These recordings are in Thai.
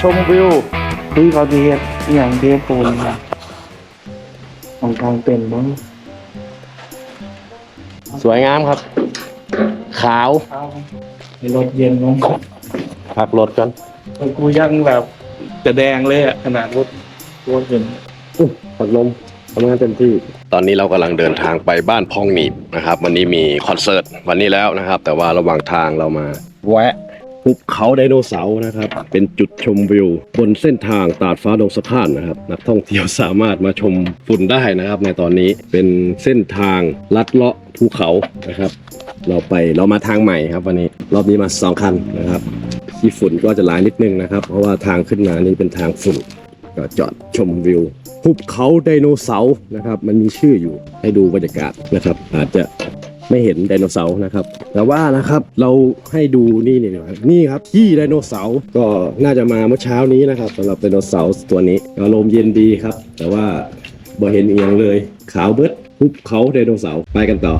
ชมวิวคุยเขาเทียดอหย่างเทียปูนนะของทางเป็นบ้างสวยงามครับ ขาวเอาในรถเย็นลงพักรถกันแต่กูยังแบบจะแดงเลยอะขนาดรถรถเย็นพัดลมทำงานเต็มที่ ตอนนี้เรากำลังเดินทางไปบ้านพองหนีบนะครับ วันนี้มีคอนเสิร์ตวันนี้แล้วนะครับ แต่ว่าระหว่างทางเรามาแวะ ภูเขาไดโนเสาร์นะครับ เป็นจุดชมวิว บนเส้นทางตาดฟ้าดงสะพานนะครับ นักท่องเที่ยวสามารถมาชมฝุ่นได้นะครับ ในตอนนี้เป็นเส้นทางลัดเลาะภูเขานะครับ เราไปเรามาทางใหม่ครับ วันนี้รอบนี้มาสองคันนะครับที่ฝุ่นก็จะหลายนิดนึงนะครับ เพราะว่าทางขึ้นมานี่เป็นทางฝุ่นก็จอดชมวิวหุบเขาไดโนเสาร์นะครับ มันมีชื่ออยู่ให้ดูบรรยากาศนะครับ อาจจะ ไม่เห็นไดโนเสาร์นะครับ แต่ว่านะครับเราให้ดูนี่นี่อยนี่ครับที่ไดโนเสาร์ก็น่าจะมาเมื่อเช้านี้นะครับสำหรับไดโนเสาร์ตัวนี้อารมณ์เย็นดีครับ แต่ว่าบ่เห็นเอียงเลยขาวเบิดภูเขาไดโนเสาร์ไปกันต่อ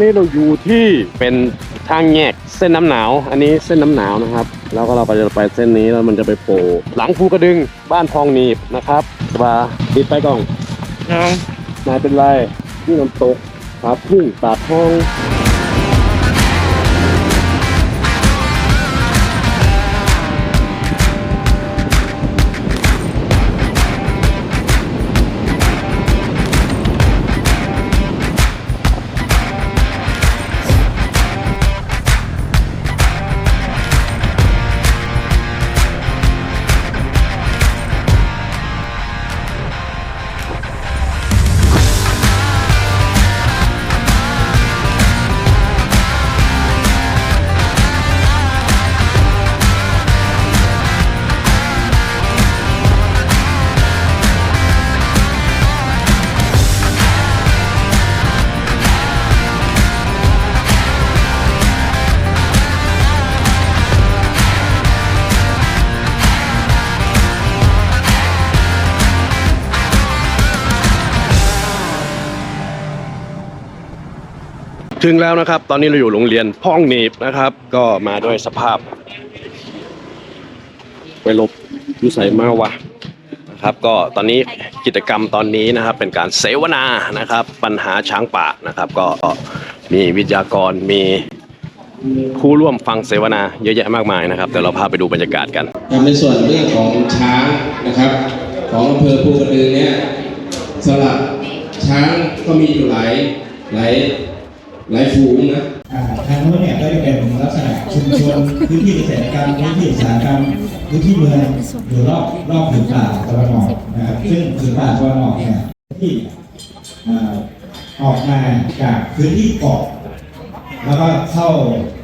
นนี้เราอยู่ที่เป็นทางแยกเส้นน้ำหนาว อันนี้เส้นน้ำหนาวนะครับ แล้วก็เราไปจะไปเส้นนี้แล้วมันจะไปโผล่หลังภูกระดึงบ้านพองหนีบนะครับมาติดไปกล่องเอานายเป็นไรนี่น้ำตกผาพึ่งตาดทอง ถึงแล้วนะครับ ตอนนี้เราอยู่โรงเรียนพ่องหนีบนะครับ ก็มาด้วยสภาพ ไปลบอยุใส่มาวะนะครับ ก็ตอนนี้กิจกรรมตอนนี้นะครับ เป็นการเสวนานะครับ ปัญหาช้างป่านะครับ ก็มีวิทยากรมีผู้ร่วมฟังเสวนาเยอะแยะมากมายนะครับเดี๋ยวเราพาไปดูบรรยากาศกันในส่วนเรื่องของช้างนะครับ ของอำเภอภูกระดึงเนี่ยสำหรับช้างก็มีอยู่หลายหลาย หลายฝูงนะอ่าทางโน้นเนี่ยก็จะเป็นลักษณะชุมชนพื้นที่เกษตรกรรมพื้นที่อุตสาหกรรมพื้นที่เมืองอยู่รอบรอบผืนป่าตะวันออกนะครับซึ่งผืนป่าตะวันออกเนี่ยที่อ่าออกมาจากพื้นที่เกาะแล้วก็เข้า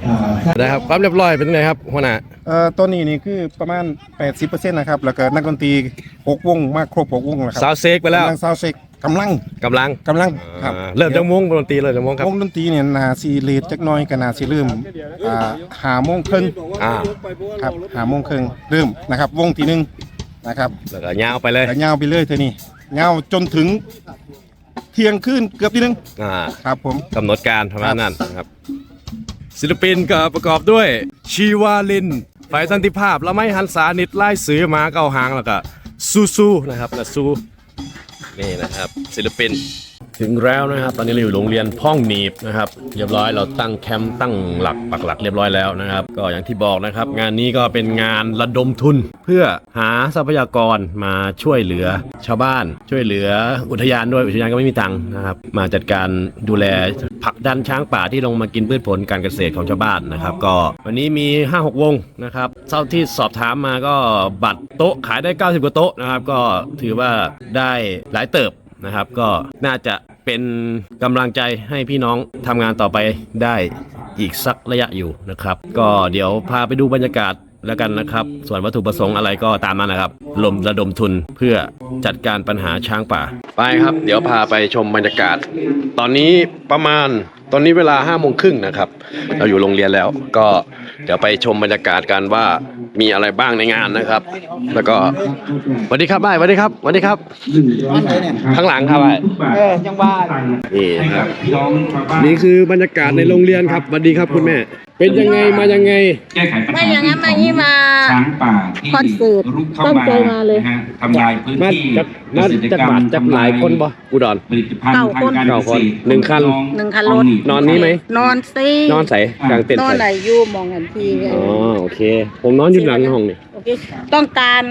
อ่านะครับความเรียบร้อยเป็นไงครับหัวหน้าเอ่อตัวนี้นี่คือประมาณ 80%นะครับ แล้วก็นักดนตรี6วงมากครบ6วงนะครัซาวเซกไปแล้วกำลังซาวเซ็ก กำลังกำลังกำลังครับอ่าเริ่มจากวงดนตรีเลยจากวงครับ วงดนตรีเนี่ยนาซีเลดจักหน้อยก็นาซีเริ่มอ่าหาโมงครึ่งอ่า ครับหาโมงครึ่งเริ่มนะครับ วงที่หนึ่งนะครับแล้วก็ยาวไปเลยแล้วยาวไปเรื่อยเท่านี้ยาวจนถึงเที่ยงคืนเกือบที่หนึงอ่าครับผม กำหนดการประมาณนั้นนะครับ ศิลปินก็ประกอบด้วย ชีวาลินฝ่ายสันติภาพละไมหันษานิดไล่สือหมาเก้าหางแล้วก็ซูซูนะครับนะซู นี่นะครับศิลปิน ถึงแล้วนะครับ ตอนนี้เราอยู่โรงเรียนพ่องหนีบนะครับ เรียบร้อยเราตั้งแคมป์ตั้งหลักปักหลักเรียบร้อยแล้วนะครับ ก็อย่างที่บอกนะครับ งานนี้ก็เป็นงานระดมทุน เพื่อหาทรัพยากรมาช่วยเหลือชาวบ้าน ช่วยเหลืออุทยานด้วยอุทยานก็ไม่มีตังค์นะครับมาจัดการดูแลผักดันช้างป่าที่ลงมากินพืชผลการเกษตรของชาวบ้านนะครับ ก็วันนี้มี 5-6 วงนะครับเท่าที่สอบถามมาก็บัตรโต๊ะขายได้ 90 กว่าโต๊ะนะครับ ก็ถือว่าได้หลายเติบ นะครับ ก็น่าจะเป็นกำลังใจให้พี่น้องทำงานต่อไปได้อีกสักระยะอยู่นะครับ ก็เดี๋ยวพาไปดูบรรยากาศแล้วกันนะครับ ส่วนวัตถุประสงค์อะไรก็ตามมานะครับลมระดมทุนเพื่อจัดการปัญหาช้างป่า ไปครับ เดี๋ยวพาไปชมบรรยากาศ ตอนนี้ประมาณตอนนี้เวลา5้าโมงครึ่งนะครับ เราอยู่โรงเรียนแล้วก็ เดี๋ยวไปชมบรรยากาศกันว่ามีอะไรบ้างในงานนะครับ แล้วก็สวัสดีครับบ้ายสวัสดีครับสวัสดีครับ ข้างหลังครับบ้ายเออยังบ้านนี่ครับ นี่คือบรรยากาศในโรงเรียนครับสวัสดีครับคุณแม่ เป็นยังไงมายังไง แก้ไขปัญหาไม่อย่างนั้นมานี่มาช้างป่าที่คอนเสิร์ตรุกเข้าตั้งมาใจมาเลย นะฮะทำลายพื้นมาที่จากมาเกษตรจากกรรบาทมจากหลายคนบ่อุดร ผลิตภัณฑ์เก้าทางคนการเก้าเกคนษตรหนึ่งคันของหนึ่งคันรถ นอนนี้ไหม นอนซินอนใส่กลางเต็นท์นอนใส่ไหนอยู่มองกันทีอ๋อโอเค ผมนอนอยู่หลังห้องนี่โอเคต้องการ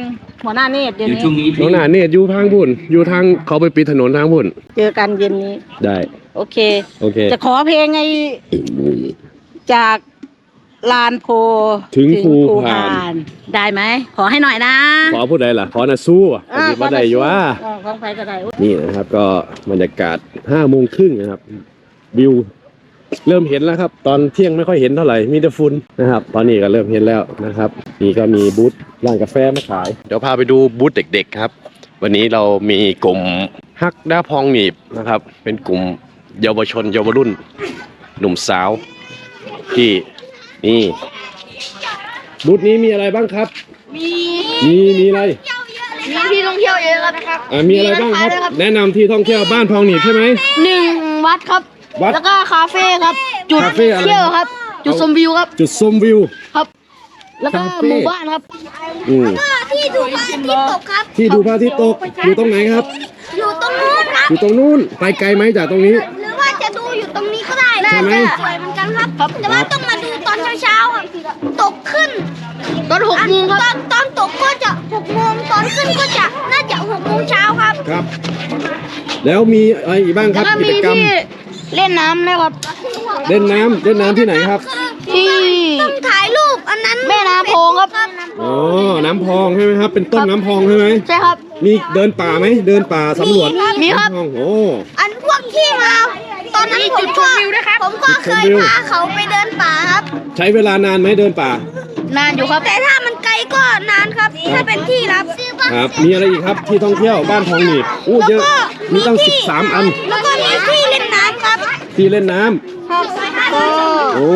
หัวหน้าเนตรเดี๋ยวเดี๋ยวนี้ช่วงนี้น้องหนาเนี่ยอยู่ทางบุญอยู่ทางเขาไปปิดถนนทางบุญเจอกันเย็นนี้ ได้ โอเค โอเค จะขอเพลงไอ้จาก ลานโพถึงภูภูพาน ได้ไหม ขอให้หน่อยนะ ขอพูดได้ล่ะ ขอนะสู้อะปฏิบัติได้อยู่ว่าเออของใครก็ได้นี่นะครับก็บรรยากาศห้าโมงครึ่งนะครับ วิว เริ่มเห็นแล้วครับ ตอนเที่ยงไม่ค่อยเห็นเท่าไหร่มีแต่ฝุ่นนะครับ ตอนนี้ก็เริ่มเห็นแล้วนะครับ นี่ก็มีบูธร้านกาแฟมาขาย เดี๋ยวพาไปดูบูธเด็ก ๆ ครับ วันนี้เรามีกลุ่มฮักด้าพองหนีบนะครับ เป็นกลุ่มเยาวชนเยาวรุ่น หนุ่มสาวที่ นี่บูธนี้มีอะไรบ้างครับ มีมีมีอะไรมีที่ท่องเที่ยวเยอะครับอ่ามีอะไรบ้างครับ แนะนำที่ท่องเที่ยวบ้านพองหนีบใช่ไหม หนึ่งวัดครับ วัดแล้วก็คาเฟ่ครับ จุดคาเฟ่อะไร เที่ยวครับ จุดชมวิวครับ จุดชมวิวแล้วก็คาเฟ่ หมู่บ้านครับ อืมที่ดูพระอาทิตย์ตกครับ ที่ดูพระอาทิตย์ตกอยู่ตรงไหนครับ อยู่ตรงนู้นครับ อยู่ตรงนู้นไปไกลไหมจากตรงนี้ หรือว่าจะดูอยู่ตรงนี้ก็ได้ใช่ไหม สวยเหมือนกันครับ แต่ว่าต้องมาดูต อนเช้าๆอะตกขึ้นตอนหกโมงครับ ตอนตอนตกก็จะหกโมงตอนขึ้นก็จะน่าจะหกโมงเช้าครับ ครับ แล้วมีอะไรอีกบ้างคแล้รัวบก็กิมีจกรรม ที่เล่นน้ำนะครับ เล่นน้ำเล่นน้ำที่ไหนครับ ที่ต้องถ่ายรูปอันนั้นแม่น้ำโพงครับ อ๋อ น้ำพองใช่ไหมครับ เป็นต้นน้ำพองใช่ไหม ใช่ครับ มีเดินป่าไหม เดินป่าสำรวจมีครับ น้ำพองโอ้ อันพวกที่มา ตอนนั้นผมก็ผมก็เคยพาเขาไปเดินป่าครับ ใช้เวลานานไหมเดินป่า นานอยู่ครับ แต่ถ้ามันไกลก็นานครับ ถ้าเป็นที่รับ ครับ มีอะไรอีกครับที่ท่องเที่ยวบ้านพองหนีบอู้เยอะ มีตั้ง 13 อัน แล้วก็มีที่เล่นน้ำครับที่เล่นน้ำครับก็โอ้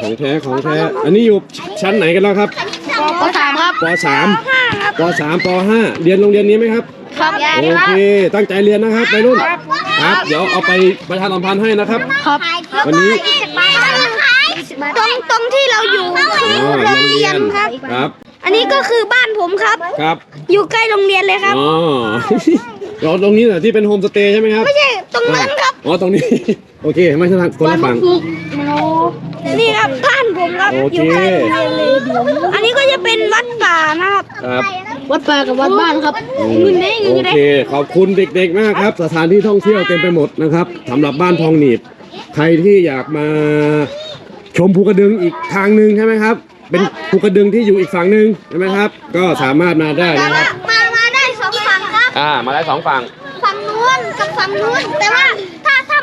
ของแท้ ของแท้ อันนี้อยู่ชั้นไหนกันแล้วครับก็ถามครับปสามปสามปห้าเรียนโรงเรียนนี้ไหมครับ ครับโอเค ตั้งใจเรียนนะครับวัยรุ่น ค รับ เดี๋ยวเอาไปประชาสัมพันธ์ให้นะครับ ครับ วันนี้ตรงตรงที่เราอยู่คืออ๋อโรงเรียนครับ ครับ อันนี้ก็คือบ้านผมครับ ครับ อยู่ใกล้โรงเรียนเลยครับ อ๋อเราตรงนี้เหรอที่เป็นโฮมสเตย์ใช่ไหมครับ ไม่ใช่ ตรงนั้นครับ อ๋อ ตรงนี้ โอเค ไม่ใช่ทางคนละฝั่ง นี่ครับบ้านผมครับโอเคอยู่ใกล้โรงเรียนเลยอันนี้ก็จะเป็นวัดป่านะครับครับวัดป่ากับวัดบ้านครับอืมโอเค ขอบคุณเด็กๆมากครับ สถานที่ท่องเที่ยวเต็มไปหมดนะครับสำหรับบ้านพองหนีบ ใครที่อยากมาชมภูกระดึงอีกทางหนึ่งใช่ไหมครับ เป็นภูกระดึงที่อยู่อีกฝั่งหนึ่งใช่ไหมครับ ก็สามารถมาได้แต่นะคว่ารับ มามาได้สองฝั่งครับ อ่า มาได้สองฝั่ง ฝั่งนู้นกับฝั่งนู้นแต่ว่าถ้าถ้า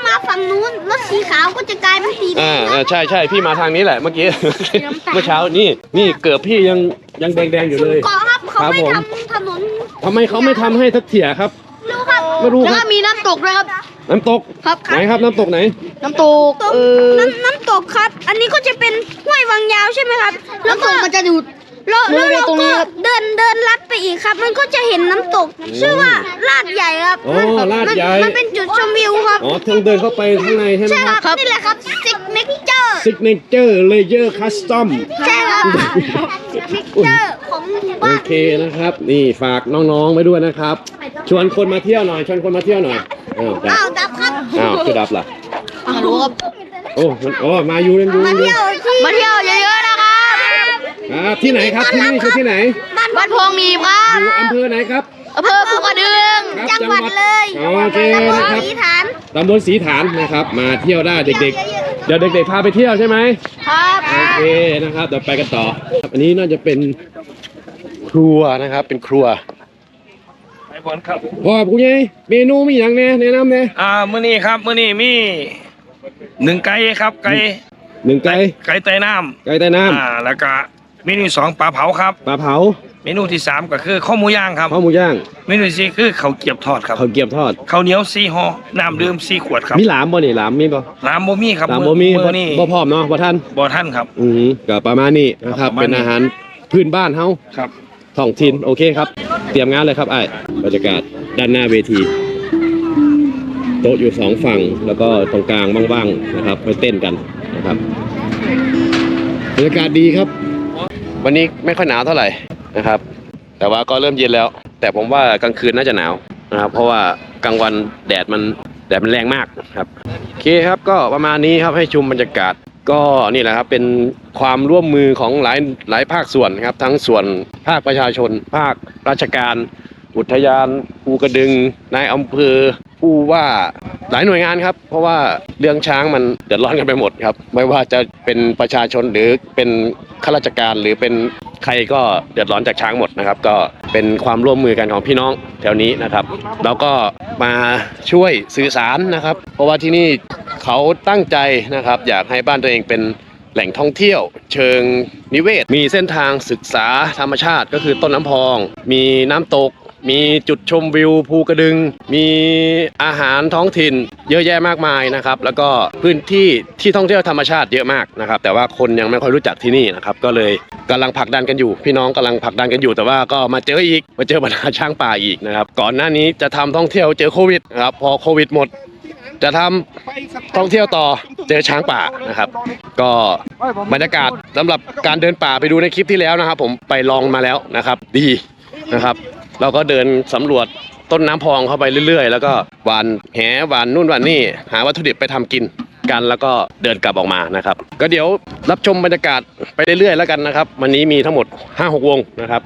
มาฝั่งนู้นรถสีขาวก็จะกลายเป็นสีแดอ่างอ่าใช่ใช่พี่มาทางนี้แหละเมื่อกี้ เมื่อเช้านี่นี่เกือบพี่ยังยังแดงๆอยู่เลย เกาะครับเขาครับไม่ผมทำถนนทำไมเขาไม่ทำให้ทักเถี่ยครับ รู้ครับไม่รู้แล้วคก็รับ มีน้ำตกด้วยครับ น้ำตก ครับ ไหนครับ น้ำตกไหน น้ำตกตกเออน้ำน้ำตกครับ อันนี้ก็จะเป็นห้วยวังยาวใช่ไหมครับ แล้วน้ำตก็กมันจะอยู่ แล้วแล้วบริเวณเราตรงนี้ก็ครับ เดินเดินลัดไปอีกครับ มันก็จะเห็นน้ำตก ชื่อว่าลาดใหญ่ครับโอ้มันลาดใหญ่ มันมันเป็นจุดชมวิวครับ อ๋อทางเดินเข้าไปข้างในใช่ไหมใช่คครัรับบ นี่แหละครับซิกเนเจอร์ ซิกเนเจอร์เลเยอร์คัสตอม ใช่ครับซิกเนเจอร์ของโอเคนะครับ นี่ฝากน้องๆไว้ด้วยนะครับ ชวนคนมาเที่ยวหน่อยชวนคนมาเที่ยวหน่อยอ้าวดับอ้าวดับครับ อ้าวคือดับล่ะไม่รู้ครับโอ้มันโอ้มาอยู่เล่นอยู่มาเที่ยวที่มาเที่ยวเยอะๆนะครั บครับที่ไหนครับที่นี่คือที่ไหนวัดพงหนีบครับอยู่อำเภอไหนครับอำเภอภูกระดึงครับจังหวัดเลยโอเคตำบลนะครับศรีฐานตำบลสีฐานนะครับ มาเที่ยวได้เด็กๆ เดี๋ยวเด็กๆพาไปเที่ยวใช่ไหมครับโอเคนะครับเดี๋ยวไปกันต่อครับอันนี้น่าจะเป็นครัวนะครับเป็นครัวไอผลครับพ่อผู้ใหญ่เมนูมีอย่างแน่แนะนำแน่อ่ามื้อนี้ครับมื้อนี้มีหนึ่งไก่ครับไก่หนึ่งไก่ไก่ไต้น้ไก่ใต้น้ำอ่าแล้วก็ เมนูที่สองปลาเผาครับำปลาเผาเมนูที่สามก็คือข้าวหมูย่างครับข้าวหมูย่างเมนูที่สี่คือข้าวเกรียบทอดครับข้าวเกรี๊ยวทอดข้าวเหนียวสี่ห่อน้ำดื่มสี่ขวดครับมีหลามบ่นี่หลามมีบ่น้ำบ่มีครับหลามบ่มีมื้อนี้บ่พร้อมเนาะบ่ท่านบ่ท่านครับอือหือก็ประมาณนี้นะครับประมาณนี้เป็นอาหารพื้นบ้านเฮาครับท้องถิ่นโอเคครับ เตรียมงานเลยครับไอ้บรรยากาศด้านหน้าเวทีโต๊ะอยู่สองฝั่งแล้วก็ตรงกลางว่างๆนะครับไปเต้นกันนะครับบรรยากาศดีครับ วันนี้ไม่ค่อยหนาวเท่าไหร่นะครับ แต่ว่าก็เริ่มเย็นแล้ว แต่ผมว่ากลางคืนน่าจะหนาวนะครับ เพราะว่ากลางวันแดดมันแดดมันแรงมากครับโอเคครับก็ประมาณนี้ครับให้ชมบรรยากาศก็นี่แหละครับเป็นความร่วมมือของหลายหลายภาคส่วนครับ ทั้งส่วนภาคประชาชน ภาคราชการ อุทยานภูกระดึงนายอำเภอผู้ว่าหลายหน่วยงานครับ เพราะว่าเรื่องช้างมันเดือดร้อนกันไปหมดครับ ไม่ว่าจะเป็นประชาชนหรือเป็นข้าราชการหรือเป็นใครก็เดือดร้อนจากช้างหมดนะครับ ก็เป็นความร่วมมือกันของพี่น้องแถวนี้นะครับแล้วก็มาช่วยสื่อสารนะครับ เพราะว่าที่นี่เขาตั้งใจนะครับ อยากให้บ้านตัวเองเป็นแหล่งท่องเที่ยวเชิงนิเวศ มีเส้นทางศึกษาธรรมชาติก็คือต้นน้ำพอง มีน้ำตก มีจุดชมวิวภูกระดึง มีอาหารท้องถิ่นเยอะแยะมากมายนะครับ แล้วก็พื้นที่ที่ท่องเที่ยวธรรมชาติเยอะมากนะครับ แต่ว่าคนยังไม่ค่อยรู้จักที่นี่นะครับ ก็เลยกำลังผลักดันกันอยู่ พี่น้องกำลังผลักดันกันอยู่ แต่ว่าก็มาเจออีก มาเจอปัญหาช้างป่าอีกนะครับ ก่อนหน้านี้จะทำท่องเที่ยวเจอโควิดนะครับ พอโควิดหมดจะทำท่องเที่ยวต่อเจอช้างป่านะครับ ก็บรรยากาศสำหรับการเดินป่าไปดูในคลิปที่แล้วนะครับ ผมไปลองมาแล้วนะครับ ดีนะครับ เราก็เดินสำรวจต้นน้ำพองเข้าไปเรื่อย ๆ แล้วก็หวานแหหวานนู่นหวานนี่หาวัตถุดิบไปทำกินกันแล้วก็เดินกลับออกมานะครับ ก็เดี๋ยวรับชมบรรยากาศไปเรื่อยๆแล้วกันนะครับ วันนี้มีทั้งหมด 5-6 วงนะครับ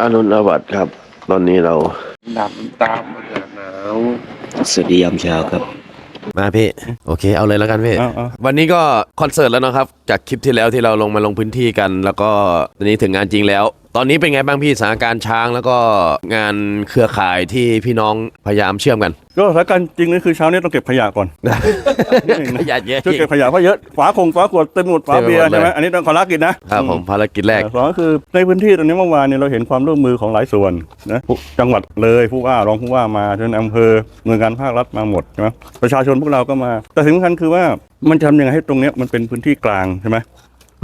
อานุนวัตครับ ตอนนี้เราดำตามมาจากหนาวสวัสดียามเช้าครับ มาพี่ โอเค เอาเลยแล้วกันพี่ วันนี้ก็คอนเสิร์ตแล้วนะครับ จากคลิปที่แล้วที่เราลงมาลงพื้นที่กัน แล้วก็ตอนนี้ถึงงานจริงแล้ว ตอนนี้เป็นไงบ้างพี่สถานการณ์ช้างแล้วก็งานเครือข่ายที่พี่น้องพยายามเชื่อมกัน ก็สถานการณ์จริงนี่คือเช้านี้ต้องเก็บขยะก่อนขยะเยอะจช่วยริงเก็บขยะเพราะเยอะฝาคงฝาขวดเต็มหมดฝาเบียร์เต็มไปหมดเลยใช่ไหมอันนี้ต้องขอรักกินนะครับผมภารกิจแรกสองก็คือในพื้นที่ตรงนี้เมื่อวานเนี่ยเราเห็นความร่วมมือของหลายส่วนนะผู้จังหวัดเลยผู้ว่ารองผู้ว่ามาจนอำเภอหน่วยงานภาครัฐมาหมดใช่ไหมประชาชนพวกเราก็มา แต่สิ่งสำคัญคือว่ามันจะทำยังไงให้ตรงเนี้ยมันเป็นพื้นที่กลางใช่ไหม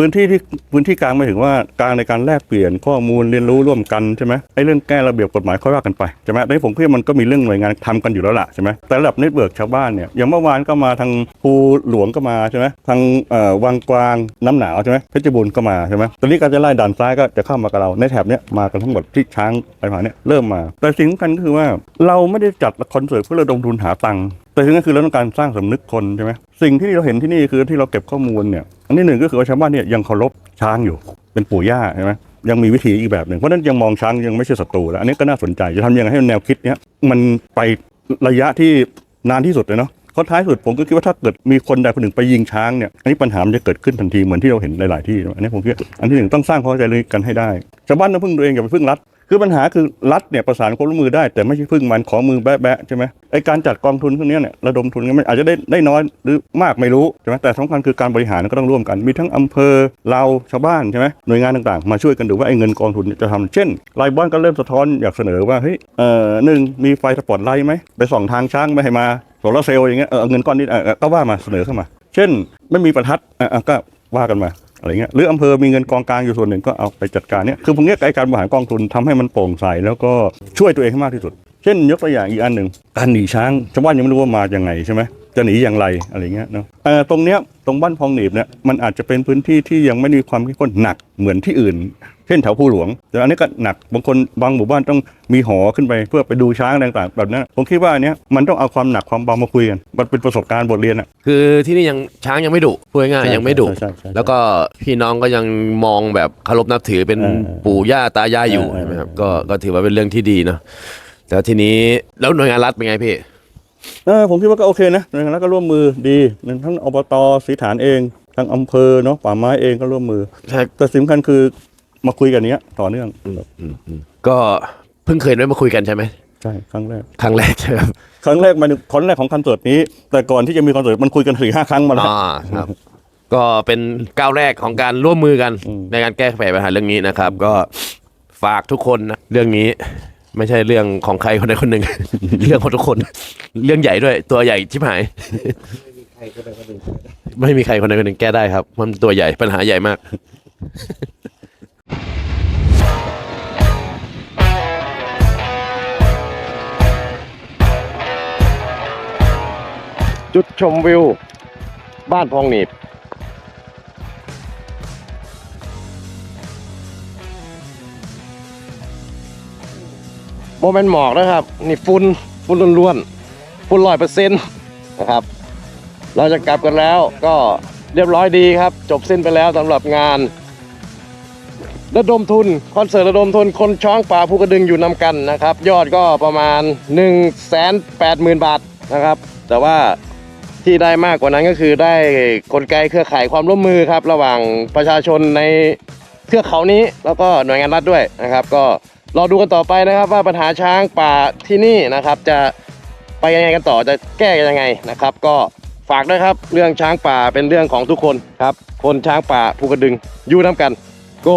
พื้นที่ที่พื้นที่กลางหมายถึงว่ากลางในการแลกเปลี่ยนข้อมูลเรียนรู้ร่วมกันใช่ไหมไอ้เรื่องแก้ระเบียบกฎหมายค่อยว่ากันไปใช่ไหมในผมคิดว่ามันก็มีเรื่องหน่วยงานทำกันอยู่แล้วล่ะใช่ไหมแต่ระดับเน็ตเวิร์กชาวบ้านเนี่ยอย่างเมื่อวานก็มาทางภูหลวงก็มาใช่ไหมทางวังกวางน้ำหนาวใช่ไหมเพชรบูรณ์ก็มาใช่ไหมตอนนี้การจะไล่ด่านซ้ายก็จะเข้ามากับเราในแถบเนี้ยมากันทั้งหมดที่ช้างไปมาเนี่ยเริ่มมา แต่สิ่งสำคัญก็คือว่าเราไม่ได้จัดคอนเสิร์ตเพื่อระดมทุนหาตังค์ แต่สิ่นั้นคือเราต้องการสร้างสำนึกคนใช่ไหมสิ่งที่เราเห็นที่นี่คือที่เราเก็บข้อมูลเนี่ยอันที่หนึ่งก็คือว่าชาวบ้านเนี่ยยังเคารพช้างอยู่ เป็นปู่ย่าใช่ไหมยังมีวิธีอีกแบบหนึ่งเพราะนั้นยังมองช้างยังไม่ใช่ศัตรูแล้วอันนี้ก็น่าสนใจจะทำยังไงให้แนวคิดเนี้ยมันไประยะที่นานที่สุดเลยเนาะเพราท้ายสุดผมก็คิดว่าถ้าเกิดมีคนใดคนหนึ่งไปยิงช้างเนี่ยอันนี้ปัญหามันจะเกิดขึ้นทันทีเหมือนที่เราเห็นหลาย ๆ ที่อันนี้ผมคิดอันที่หนึ่งต้องสร้างความเข้าใจกันให้ได้ชาวบ้านต้องพึ่งตัวเองอย่าไปพึ่งรัฐ คือปัญหาคือรัฐเนี่ยประสานความร่วมมือได้แต่ไม่ใช่พึ่งมันขอมือแบะๆใช่ไหมไอการจัดกองทุนพวกนี้เนี่ยระดมทุนกันมันอาจจะได้ได้น้อยหรือมากไม่รู้ใช่ไหมแต่สำคัญคือการบริหารก็ต้องร่วมกัน มีทั้งอำเภอเราชาวบ้านใช่ไหมหน่วยงานต่างๆ มาช่วยกันดูว่าไอเงินกองทุนจะทำเช่นรายบ้านก็เริ่มสะท้อนอยากเสนอว่าเฮ้ยเอ่อหนึ่งมีไฟสปอตไลท์ไหมไปส่องทางช้างไม่ให้มาโซลาร์เซลล์อย่างเงี้ยเออเงินก้อนนี้เออก็ว่ามาเสนอเข้ามา เช่น ไม่มีประทัดอะอะก็ว่ากันมา อะไรเงี้ยหรืออำเภอมีเงินกองกลางอยู่ส่วนหนึ่งก็เอาไปจัดการเนี่ยคือพวกนี้ไอการบริหารกองทุนทำให้มันโปร่งใสแล้วก็ช่วยตัวเองให้มากที่สุด เช่นยกตัวอย่างอีกอันหนึ่งการหนีช้างชาวบ้านยังไม่รู้ว่ามาอย่างไงใช่ไหม จะหนีอย่างไรอะไรเงี้ยเนาะเอ่อตรงเนี้ยตรงบ้านพองหนีบเนี่ยมันอาจจะเป็นพื้นที่ที่ยังไม่มีความเข้มข้นหนักเหมือนที่อื่น เช่นแถวภูหลวง แต่อันนี้ก็หนักบางคนบางหมู่บ้านต้องมีหอขึ้นไปเพื่อไปดูช้างอะไรต่างๆแบบนั้นผมคิดว่าอันเนี้ยมันต้องเอาความหนักความเบามาคุยกันมันเป็นประสบการณ์บทเรียนอะคือที่นี่ยังช้างยังไม่ดุพูดง่ายๆยังไม่ดุใช่ใช่ใช่แล้วก็พี่น้องก็ยังมองแบบเคารพนับถือเป็นเออปู่ย่าตายายอยู่เออเออใช่ไหมครับก็ก็ถือว่าเป็นเรื่องที่ดีเนาะแต่ทีนี้แล้วหน่วยงานรัฐเป็นไงพี่ เออผมคิดว่าก็โอเคนะหน่วยงานรัฐก็ร่วมมือดีทั้งอบตสีฐานเองทางอำเภอเนาะป่าไม้เองก็ร่วมมือใช่ แต่สำคัญคือมาคุยกันเนี้ย ต่อเนื่องก็เพิ่งเคยได้มาคุยกันใช่ไหมใช่ครั้งแรก ครั้งแรกใช่ไหมครับครั้งแรกมาถึงครั้งแรกของคอนเสิร์ตนี้ แต่ก่อนที่จะมีคอนเสิร์ตมันคุยกันสี่ห้าครั้งมาแล้ว อ่าครับ ก็เป็นก้าวแรกของการร่วมมือกันอืมในการแก้ไขปัญหาเรื่องนี้นะครับ ก็ฝากทุกคนนะเรื่องนี้ ไม่ใช่เรื่องของใครคนใดคนหนึ่ง เรื่องของทุกคน เรื่องใหญ่ด้วย ตัวใหญ่ชิบหาย ไม่มีใครคนใดคนหนึ่งแก้ได้ครับ มันตัวใหญ่ปัญหาใหญ่มากจุดชมวิว บ้านพองหนีบ โมเมนต์หมอกนะครับ นี่ฝุ่นฝุ่นล้วนๆฝุ่นร้อยเปอร์เซ็นต์นะครับ เราจะกลับกันแล้วก็เรียบร้อยดีครับ จบสิ้นไปแล้วสำหรับงาน ระดมทุน คอนเสิร์ตระดมทุนคนช้องป่าภูกระดึงอยู่นำกันนะครับ ยอดก็ประมาณ 1 8 0 0 0 0 บาทนะครับ แต่ว่าที่ได้มากกว่านั้นก็คือได้กลไกเครือข่ายความร่วมมือครับ ระหว่างประชาชนในเทือกเขานี้แล้วก็หน่วยงานรัฐด้วยนะครับ ก็ รอดูกันต่อไปนะครับว่าปัญหาช้างป่าที่นี่นะครับ จะไปยังไงกันต่อจะแก้ยังไงนะครับ ก็ฝากด้วยครับเรื่องช้างป่าเป็นเรื่องของทุกคนครับ คนช้างป่าภูกระดึงอยู่น้ำกัน go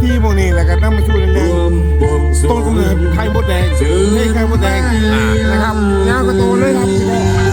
ที่พวกนี้แล้วก็นั่งมาช่วยเรื่องต้นกำเนิดไข่มดแดงเพลงไข่มดแดงนะครับยาวกระโตเลยครับ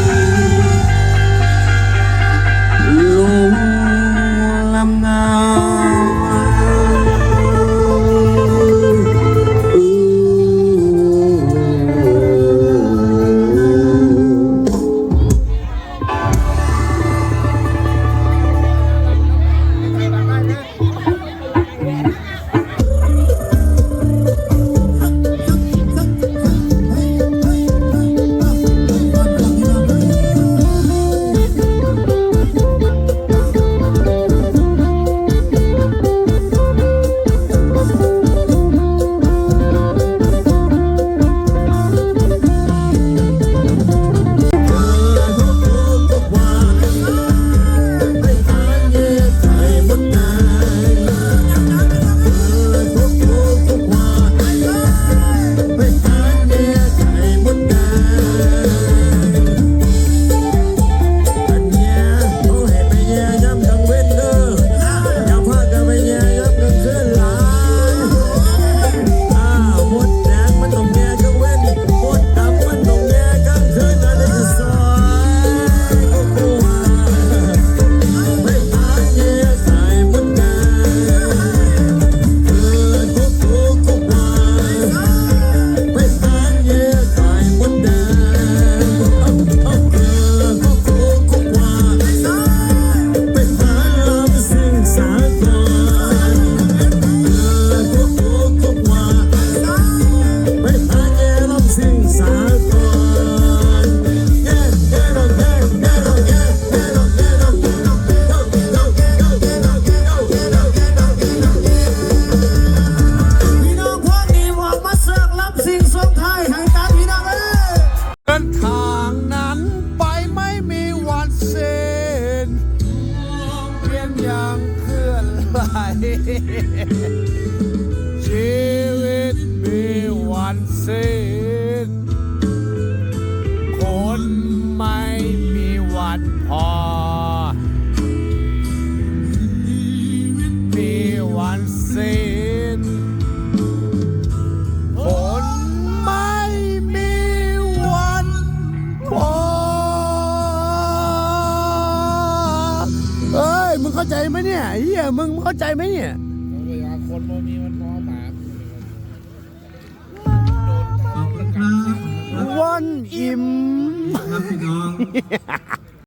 ไหมเนี่ยคนโมมีมันพอแบบวันอิ่มครับพี่น้อง